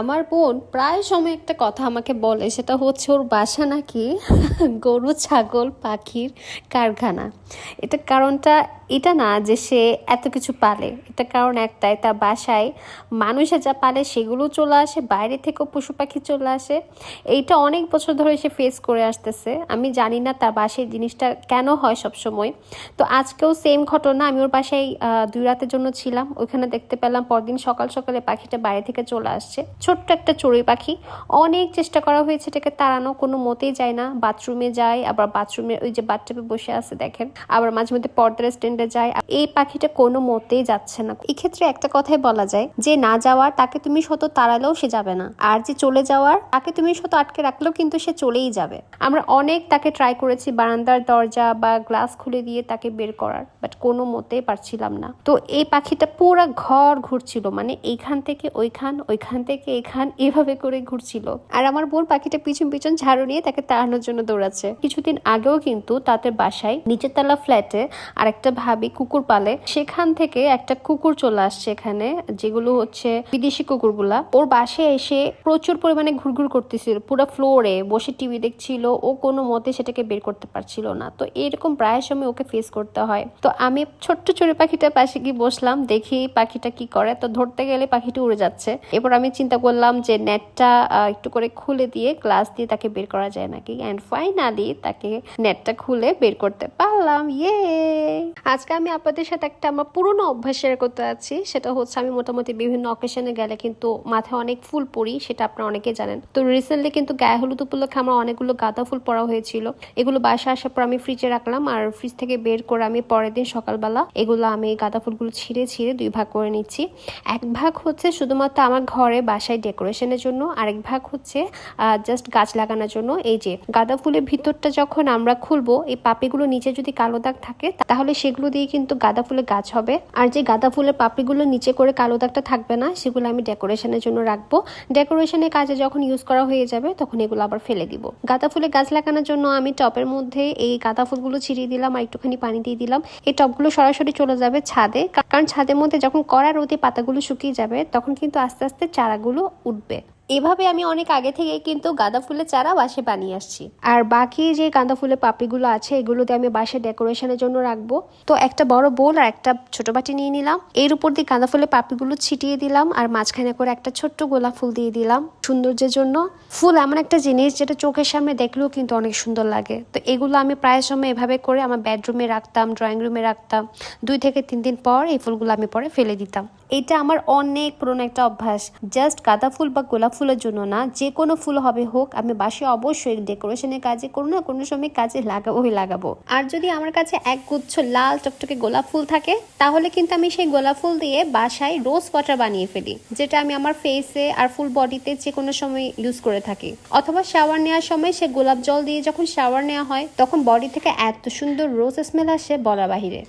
আমার বোন প্রায় সময় একটা কথা আমাকে বলে, সেটা হচ্ছে ওর বাসা নাকি গরু, ছাগল, পাখির কারখানা। এটা কারণটা এটা না যে সে এত কিছু পালে। এটা কারণ একটাই, তার বাসায় মানুষে যা পালে সেগুলো চলে আসে, বাইরে থেকেও পশু পাখি চলে আসে। এইটা অনেক বছর ধরে সে ফেস করে আসতেছে। আমি জানি না তার বাসায় জিনিসটা কেন হয় সব সময় তো আজকেও সেম ঘটনা, আমি ওর বাসায় দুই রাতের জন্য ছিলাম। ওইখানে দেখতে পেলাম পরদিন সকাল সকালে পাখিটা বাইরে থেকে চলে আসছে। ছোট্ট একটা চড়ুই পাখি। অনেক চেষ্টা করা হয়েছে এটাকে তাড়ানো, কোনো মতেই যায় না। বাথরুমে যায়, আবার বাথরুমে ওই যে বাথটাবে বসে আছে দেখেন। আবার মাঝে মধ্যে পর্দার স্ট্যান্ডে যায়। এই পাখিটা কোনো মতেই যাচ্ছে না। এই ক্ষেত্রে একটা কথাই বলা যায়, যে না যাওয়ার তাকে তুমি শত তাড়ালেও সে যাবে না। আর যে চলে যাওয়ার, তাকে তুমি শত আটকে রাখলেও কিন্তু সে চলেই যাবে। আমরা অনেক তাকে ট্রাই করেছি বারান্দার দরজা বা গ্লাস খুলে দিয়ে তাকে বের করার বাট কোনো মতেই পারছিলাম না। তো এই পাখিটা পুরো ঘর ঘুরছিল মানে এইখান থেকে ওইখান ওইখান থেকে এইখান এভাবে করে ঘুরছিল। আর আমার বোন পাখিটা পিছন পিছন ঝাড়ু নিয়ে তাকে তাড়ানোর জন্য দৌড়াচ্ছে। কিছুদিন আগেও কিন্তু তাদের বাসায় নিচের তলা ফ্ল্যাটে আর একটা ভাবি কুকুর পালে। সেখান থেকে একটা কুকুর চলে আসছে এখানে, যেগুলো হচ্ছে বিদেশি কুকুরগুলা। ওর বাসায় এসে প্রচুর পরিমাণে ঘুরঘুর করতেছিল, পুরো ফ্লোরে বসে টিভি দেখছিল। ও কোনো মতে সেটাকে বের করতে পারছিল না। তো এরকম প্রায় সময় ওকে ফেস করতে হয়। তো আমি ছোট্ট চড়ে পাখিটার পাশে গিয়ে বসলাম, দেখি পাখিটা কি করে। তো ধরতে গেলে পাখিটা উড়ে যাচ্ছে। এরপর আমি চিন্তা করলাম যে নেটটা একটু করে খুলে দিয়ে গ্লাস দিয়ে তাকে বের করা যায় নাকি? অ্যান্ড ফাইনালি তাকে নেটটা খুলে বের করতে পারলাম। ইয়ে আজকে আমি আপনাদের সাথে একটা আমার পুরনো অভ্যাস শেয়ার করতে আছি সেটা হচ্ছে আমি মোটামুটি বিভিন্ন অকেশনে গেলে কিন্তু মাথায় অনেক ফুল পরি সেটা আপনারা অনেকেই জানেন। তো রিসেন্টলি কিন্তু গায়ে হলুদ উপলক্ষে আমার অনেকগুলো গাঁদা ফুল পরা হয়েছিল। এগুলো বাসা আসার পর আমি ফ্রিজে রাখলাম আর ফ্রিজ থেকে বের করে আমি পরের দিন সকালবেলা এগুলো আমি গাঁদা ফুলগুলো ছিঁড়ে ছিঁড়ে দুই ভাগ করে নিচ্ছি। এক ভাগ হচ্ছে শুধুমাত্র আমার ঘরে বাসায় ডেকোরেশনের জন্য। আরেক ভাগ হচ্ছে জাস্ট গাছ লাগানোর জন্য। এই যে গাঁদা ফুলের ভিতরটা যখন আমরা খুলবো, এই পাপড়িগুলো নিচে যদি কালো দাগ থাকে তাহলে সেগুলো দিয়ে কিন্তু গাঁদা ফুলের গাছ হবে। আর যে গাঁদা ফুলের পাপড়িগুলো নিচে করে কালো দাগটা থাকবে না, সেগুলো আমি ডেকোরেশনের জন্য রাখব। ডেকোরেশনের কাজে যখন ইউজ করা হয়ে যাবে, তখন এগুলো আবার ফেলে দিব। গাঁদা ফুলের গাছ লাগানোর জন্য আমি টপের মধ্যে এই গাঁদা ফুলগুলো ছিটিয়ে দিলাম, আর একটুখানি পানি দিয়ে দিলাম। এই টপগুলো সরাসরি চলে যাবে ছাদে। কারণ ছাদের মধ্যে যখন কড়া রোদে পাতাগুলো শুকিয়ে যাবে, তখন কিন্তু আস্তে আস্তে চারাগুলো উঠবে। এভাবে আমি অনেক আগে থেকে কিন্তু গাঁদা ফুলের চারা বাসে বানিয়ে আসছি। আর বাকি যে গাঁদা ফুলের পাপড়িগুলো আছে, এগুলোতে আমি বাসে ডেকোরেশনের জন্য রাখব। তো একটা বড় বোল আর একটা ছোট বাটি নিয়ে নিলাম। এর উপর দিয়ে গাঁদা ফুলের পাপড়িগুলো ছিটিয়ে দিলাম আর মাঝখানে করে একটা ছোট্ট গোলাপ ফুল দিয়ে দিলাম সৌন্দর্যের জন্য। ফুল এমন একটা জিনিস যেটা চোখের সামনে দেখলেও কিন্তু অনেক সুন্দর লাগে। তো এগুলো আমি প্রায় সময় এভাবে করে আমার বেডরুমে রাখতাম ড্রয়িং রুমে রাখতাম। দুই থেকে তিন দিন পর এই ফুলগুলো আমি পরে ফেলে দিতাম। এটা আমার অনেক পুরনো একটা অভ্যাস। জাস্ট গাঁদা ফুল বা গোলাপ ফুলের জন্য না যে কোনো ফুল হবে হোক, আমি বাসে অবশ্যই ডেকোরেশনের কাজে, কোনো না কোনো সময় কাজে লাগাবোই লাগাবো। আর যদি আমার কাছে এক গুচ্ছ লাল টকটকে গোলাপ ফুল থাকে, তাহলে কিন্তু আমি সেই গোলাপ ফুল দিয়ে বাসায় রোজ ওয়াটার বানিয়ে ফেলি, যেটা আমি আমার ফেসে আর ফুল বডিতে যে কোনো সময় ইউজ করে থাকি। অথবা শাওয়ার নেওয়ার সময় সে গোলাপ জল দিয়ে যখন শাওয়ার নেওয়া হয়, তখন বডি থেকে এত সুন্দর রোজ স্মেল আসে বলা বাহিরে।